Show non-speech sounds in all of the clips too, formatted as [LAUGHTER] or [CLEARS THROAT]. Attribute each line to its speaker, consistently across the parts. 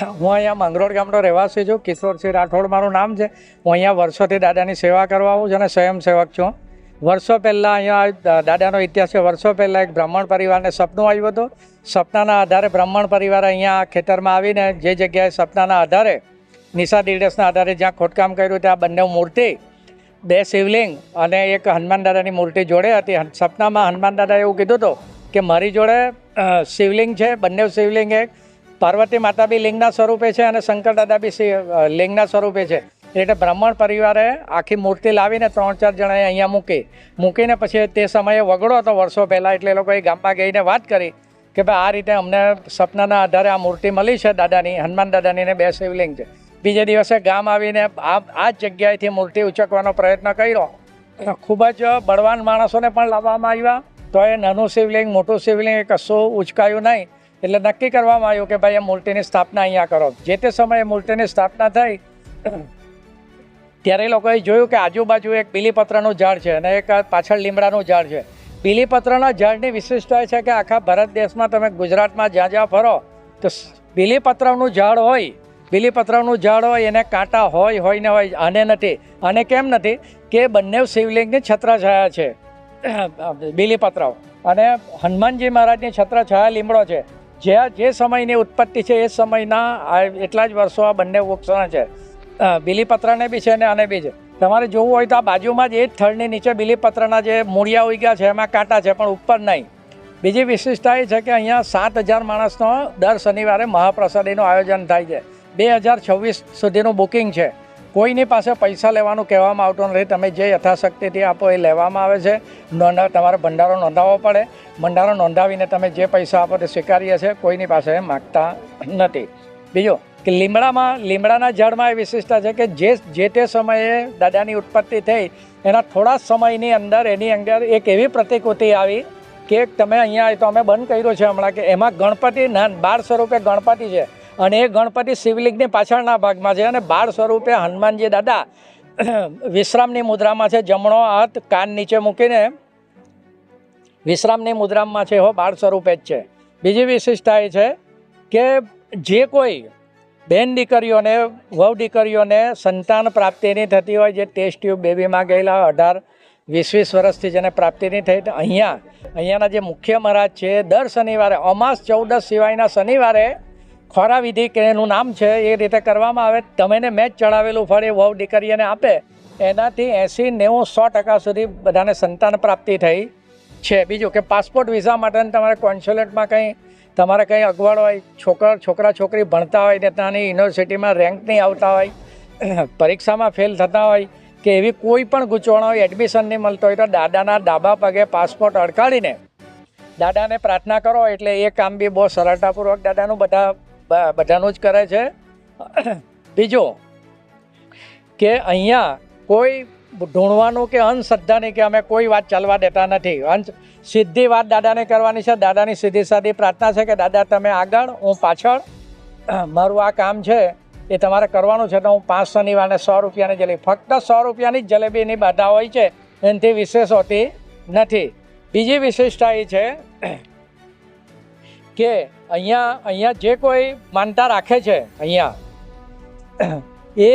Speaker 1: હું અહીંયા મંગરોળ ગામનો રહેવાસી છું કિશોરસિંહ રાઠોડ મારું નામ છે. હું અહીંયા વર્ષોથી દાદાની સેવા કરવા આવું છું અને સ્વયંસેવક છું. વર્ષો પહેલાં અહીંયા દાદાનો ઇતિહાસ છે. વર્ષો પહેલાં એક બ્રાહ્મણ પરિવારને સપનું આવ્યું હતું. સપનાના આધારે બ્રાહ્મણ પરિવાર અહીંયા ખેતરમાં આવીને જે જગ્યાએ સપનાના આધારે, નિશા દિડેસના આધારે જ્યાં ખોદકામ કર્યું ત્યાં બંને મૂર્તિ, બે શિવલિંગ અને એક હનુમાન દાદાની મૂર્તિ જોડે હતી. સપનામાં હનુમાન દાદાએ એવું કીધું હતું કે, મારી જોડે શિવલિંગ છે, બંને શિવલિંગ એક પાર્વતી માતા બી લિંગના સ્વરૂપે છે અને શંકર દાદા બી લિંગના સ્વરૂપે છે. એટલે બ્રાહ્મણ પરિવારે આખી મૂર્તિ લાવીને ત્રણ ચાર જણાએ અહીંયા મૂકી. મૂકીને પછી તે સમયે વગડો હતો વર્ષો પહેલાં એટલે એ લોકોએ ગામમાં ગઈને વાત કરી કે ભાઈ આ રીતે અમને સપનાના આધારે આ મૂર્તિ મળી છે દાદાની, હનુમાન દાદાની ને બે શિવલિંગ છે. બીજે દિવસે ગામ આવીને આ આ જ જગ્યાએથી મૂર્તિ ઉચકવાનો પ્રયત્ન કર્યો. ખૂબ જ બળવાન માણસોને પણ લાવવામાં આવ્યા. તો એ નાનું શિવલિંગ, મોટું શિવલિંગ એ કશું ઉચકાયું નહીં. એટલે નક્કી કરવામાં આવ્યું કે ભાઈ આ મૂર્તિની સ્થાપના અહીંયા કરો. જે તે સમયે મૂર્તિની સ્થાપના થઈ, ત્યારે એ લોકોએ જોયું કે આજુબાજુ એક બીલીપત્રનું ઝાડ છે અને એક પાછળ લીમડાનું ઝાડ છે. બીલીપત્રના ઝાડની વિશિષ્ટતા એ છે કે આખા ભારત દેશમાં તમે ગુજરાતમાં જ્યાં જ્યાં ફરો, તો બીલીપત્રનું ઝાડ હોય બીલીપત્રનું ઝાડ હોય, એને કાંટા હોય હોય ને હોય, આને નથી. અને કેમ નથી? કે બંને શિવલિંગની છત્રછાયા છે. બીલીપત્ર અને હનુમાનજી મહારાજની છત્રછાયા લીમડો છે. જે જે સમયની ઉત્પત્તિ છે એ સમયના એટલા જ વર્ષો આ બંને વૃક્ષોના છે. બીલીપત્રને બી છે ને આને બી છે. તમારે જોવું હોય તો આ બાજુમાં જ એ જ થડની નીચે બીલીપત્રના જે મૂળિયા ઉગ્યા છે, એમાં કાંટા છે, પણ ઉપર નહીં. બીજી વિશિષ્ટતા એ છે કે અહીંયા સાત હજાર માણસનો દર શનિવારે મહાપ્રસાદીનું આયોજન થાય છે. બે હજાર છવ્વીસ સુધીનું બુકિંગ છે. કોઈની પાસે પૈસા લેવાનું કહેવામાં આવતું નથી. તમે જે યથાશક્તિથી આપો એ લેવામાં આવે છે. નોંધા, તમારે ભંડારો નોંધાવવો પડે. ભંડારો નોંધાવીને તમે જે પૈસા આપો તે સ્વીકારીએ છે કોઈની પાસે માગતા નથી. બીજું, કે લીમડામાં, લીમડાના ઝાડમાં એ વિશિષ્ટતા છે કે જે જે તે સમયે દાદાની ઉત્પત્તિ થઈ, એના થોડા સમયની અંદર એની અંદર એક એવી પ્રતિકૃતિ આવી કે તમે અહીંયા તો અમે બંધ કર્યું છે હમણાં કે એમાં ગણપતિ ના બાળ સ્વરૂપે ગણપતિ છે. અને એ ગણપતિ શિવલિંગની પાછળના ભાગમાં છે અને બાળ સ્વરૂપે હનુમાનજી દાદા વિશ્રામની મુદ્રામાં છે. જમણો હાથ કાન નીચે મૂકીને વિશ્રામની મુદ્રામાં છે હો, બાળ સ્વરૂપે જ છે. બીજી વિશિષ્ટતા એ છે કે જે કોઈ બેન દીકરીઓને, વહુ દીકરીઓને સંતાન પ્રાપ્તિની થતી હોય, જે ટેસ્ટ ટ્યુબ બેબીમાં ગયેલા, અઢાર વીસ વીસ વર્ષથી જેને પ્રાપ્તિની થઈ અહીંયા, અહીંયાના જે મુખ્ય મહારાજ છે, દર શનિવારે, અમાસ ચૌદસ સિવાયના શનિવારે ખોરા વિધિ કે એનું નામ છે, એ રીતે કરવામાં આવે. તમે મેં મેચ ચડાવેલું ફળ, એ વહુ દીકરીને આપે. એનાથી એંસી નેવું સો ટકા સુધી બધાને સંતાન પ્રાપ્તિ થઈ છે. બીજું કે પાસપોર્ટ વિઝા માટે તમારે કોન્સ્યુલેટમાં કંઈ, તમારે કંઈ અગવડ હોય, છોકરા છોકરા, છોકરી ભણતા હોય, ને ત્યાંની યુનિવર્સિટીમાં રેન્ક નહીં આવતા હોય, [CLEARS THROAT] પરીક્ષામાં ફેલ થતા હોય, કે એવી કોઈ પણ ગૂંચવણ હોય એડમિશન નહીં મળતો હોય, તો દાદાના ડાબા પગે પાસપોર્ટ અડકાડીને દાદાને પ્રાર્થના કરો, એટલે એ કામ બી બહુ સરળતાપૂર્વક દાદાનું બધા બધાનું જ કરે છે. બીજું, કે અહીંયા કોઈ ઢૂંઢવાનું કે અંધશ્રદ્ધા નહીં કે અમે કોઈ વાત ચાલવા દેતા નથી. અંધ સીધી વાત દાદાને કરવાની છે, દાદાની સીધી સાદી પ્રાર્થના છે કે, દાદા, તમે આગળ, હું પાછળ. મારું આ કામ છે, એ તમારે કરવાનું છે, તો હું પાંચ શનિવારને સો રૂપિયાની જલેબી ફક્ત સો રૂપિયાની જ જલેબીની બાધા હોય છે. એનાથી વિશેષ હોતી નથી. બીજી વિશેષતા એ છે કે અહીંયા અહીંયા જે કોઈ માનતા રાખે છે, અહીંયા, એ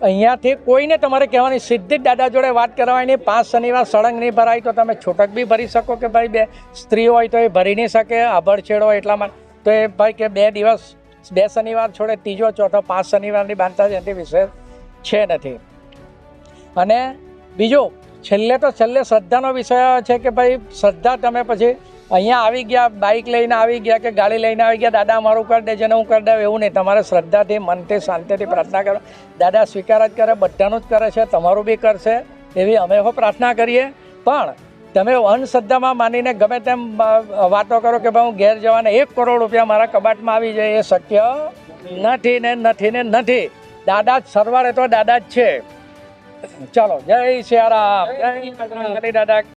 Speaker 1: અહીંયાથી કોઈને તમારે કહેવાની સીધી જ દાદા જોડે વાત કરવાની પાંચ શનિવાર સળંગ નહીં ભરાય તો તમે છૂટક બી ભરી શકો કે ભાઈ બે સ્ત્રી હોય તો એ ભરી નહીં શકે આભડછેડ હોય એટલા એટલામાં તો એ ભાઈ કે બે દિવસ, બે શનિવાર છોડે ત્રીજો, ચોથો, પાંચ શનિવારની બાંધતા છે વિશે છે નથી. અને બીજું, છેલ્લે તો છેલ્લે શ્રદ્ધાનો વિષય છે કે ભાઈ શ્રદ્ધા તમે પછી અહીંયા આવી ગયા બાઇક લઈને આવી ગયા કે ગાડી લઈને આવી ગયા, દાદા મારું કરી દેજે ને હું કરી દઉં, એવું નહીં. તમારે શ્રદ્ધાથી, મનથી, શાંતિથી પ્રાર્થના કરો. દાદા સ્વીકાર જ કરે, બધાનું જ કરે છે, તમારું બી કરશે, એવી અમે હો પ્રાર્થના કરીએ. પણ તમે અંધશ્રદ્ધામાં માનીને ગમે તેમ વાતો કરો કે ભાઈ હું ઘેર જવાને એક કરોડ રૂપિયા મારા કબાટમાં આવી જાય, એ શક્ય નથી ને નથી ને નથી. દાદા જ સરવારે તો દાદા જ છે. ચાલો, જય સિયારામ જય દાદા